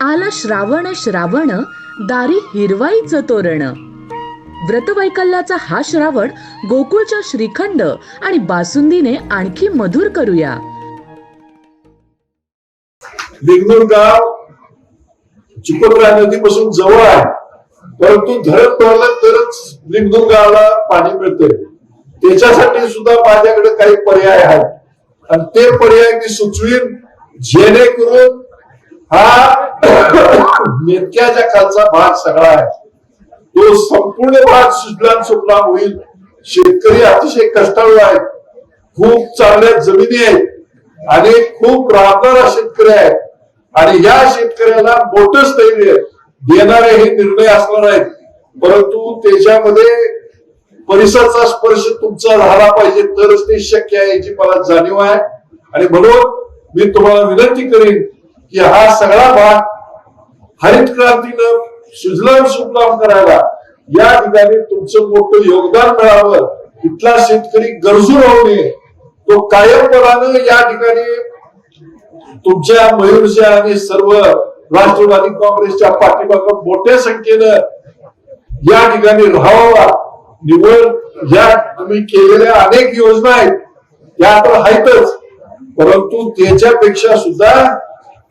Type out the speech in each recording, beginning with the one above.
आला श्रावण श्रावण दारी हिरवाईचं तोरण. व्रतवैकल्याचा हा श्रावण गोकुळच्या श्रीखंड आणि बासुंदीने आणखी मधुर करूया. गाव चिकोत्रा नदीपासून जवळ आहे. परंतु धरण भरलं तरच गावाला पाणी मिळतंय. त्याच्यासाठी सुद्धा माझ्याकडे काही पर्याय आहेत. आणि ते पर्याय मी सुचवीन जेणेकरून हा? नेमक्याच्या खालचा भाग सगळा आहे. तो संपूर्ण भाग सुजलाम सुफलाम होईल. शेतकरी अतिशय कष्टाळू आहेत. खूप चांगल्या जमिनी आहेत. आणि खूप राबणारा शेतकरी आहे आणि या शेतकऱ्याला मोठं स्थैर्य देणारे हे निर्णय असणार आहेत. परंतु त्याच्यामध्ये परिसराचा स्पर्श तुमचा झाला पाहिजे तरच ते शक्य आहे याची मला जाणीव आहे. आणि म्हणून मी तुम्हाला विनंती करीन की हा सगळा भाग हरित क्रांतीनं सुजलाम सुजलाम करायला या ठिकाणी तुमचं मोठं योगदान मिळावं इथला शेतकरी गरजू राहू नये तो कायमपणानं या ठिकाणी तुमच्या मयूरच्या आणि सर्व राष्ट्रवादी काँग्रेसच्या पाठीमागं मोठ्या संख्येनं या ठिकाणी राहावा. निवड या तुम्ही केलेल्या अनेक योजना आहेत त्या तर आहेतच परंतु त्याच्यापेक्षा सुद्धा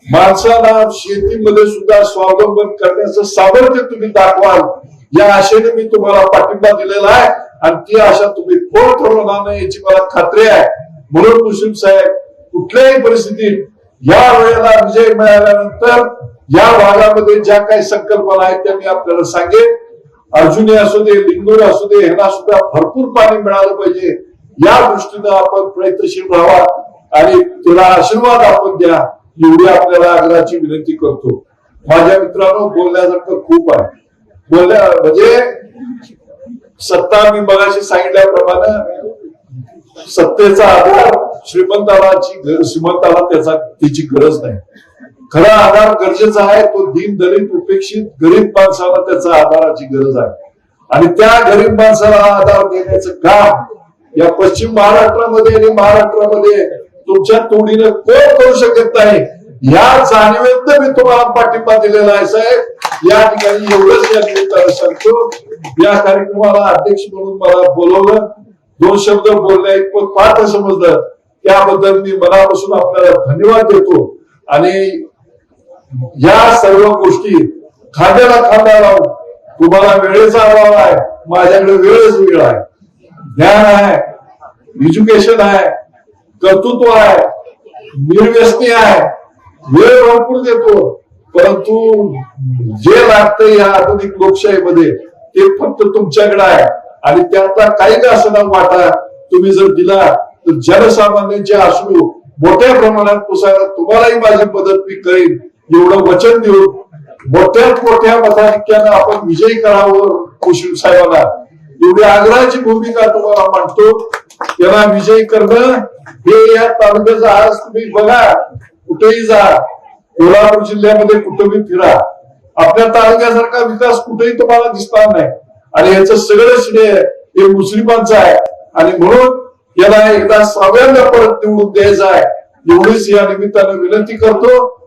माणसाला शेतीमध्ये सुद्धा स्वावलंबन करण्याचं सामर्थ्य तुम्ही दाखवाल. या आशेने मी तुम्हाला पाठिंबा दिलेला आहे आणि ती आशा तुम्ही कोण ठरवणार नाही याची मला खात्री आहे. म्हणून मुस्लिम साहेब कुठल्याही परिस्थितीत या वेळेला विजय मिळाल्यानंतर या भागामध्ये ज्या काही संकल्पना आहेत त्या मी आपल्याला सांगेन. अर्जुनी असू दे लिंगूर असू दे ह्यांना सुद्धा भरपूर पाणी मिळालं पाहिजे. या दृष्टीनं आपण प्रयत्नशील राहावा आणि त्याला आशीर्वाद आपण द्या. एवढी आपल्याला आग्रहाची विनंती करतो. माझ्या मित्रांनो बोलण्यासारखं खूप आहे. बोलण्या म्हणजे सत्ता मी मगाशी सांगितल्याप्रमाणे सत्तेचा आधार श्रीमंतालाची श्रीमंताला त्याचा त्याची गरज नाही. खरा आधार गरजेचा आहे तो दीन दलित उपेक्षित गरीब माणसाला त्याचा आधाराची गरज आहे. आणि त्या गरीब माणसाला आधार देण्याचं काम या पश्चिम महाराष्ट्रामध्ये आणि महाराष्ट्रामध्ये तुमच्या तोडीनं कोण करू शकत नाही? या जाणीवेत मी तुम्हाला पाठिंबा दिलेला आहे साहेब. या ठिकाणी एवढंच या निमित्तानं सांगतो. या कार्यक्रमाला अध्यक्ष म्हणून मला बोलवलं. दोन शब्द बोलण्या इतपत पाठ समजलं. त्याबद्दल मी मनापासून आपल्याला धन्यवाद देतो. आणि या सर्व गोष्टी खाद्याला खांदा लावून तुम्हाला वेळेचा अभाव आहे. माझ्याकडे वेळच वेळ आहे. ज्ञान आहे. एज्युकेशन आहे. कर्तृत्व आहे. निर्व्यसनी आहे. वेळ भरपूर देतो. परंतु जे लागतं या आधुनिक लोकशाहीमध्ये ते फक्त तुमच्याकडे आहे. आणि त्यातला काही का असं वाटा तुम्ही जर दिला तर जनसामान्यांचे अश्रू मोठ्या प्रमाणात पुसायला तुम्हालाही माझी मदत मी करेन. एवढं वचन देऊन मोठ्यात मोठ्या मताधिक्यानं आपण विजयी करावं कुशील साहेबांना. एवढी आग्रहाची भूमिका तुम्हाला मांडतो. त्याला विजयी करणं हे या तालुक्याचं आज तुम्ही बघा कुठेही जा. कोल्हापूर जिल्ह्यामध्ये कुठेही फिरा. आपल्या तालुक्यासारखा विकास कुठेही तुम्हाला दिसणार नाही. आणि याचं सगळं श्रेय हे मुस्लिमांचं आहे. आणि म्हणून याला एकदा सहाव्यांदा परत निवडून द्यायचं आहे. एवढीच या निमित्तानं विनंती करतो.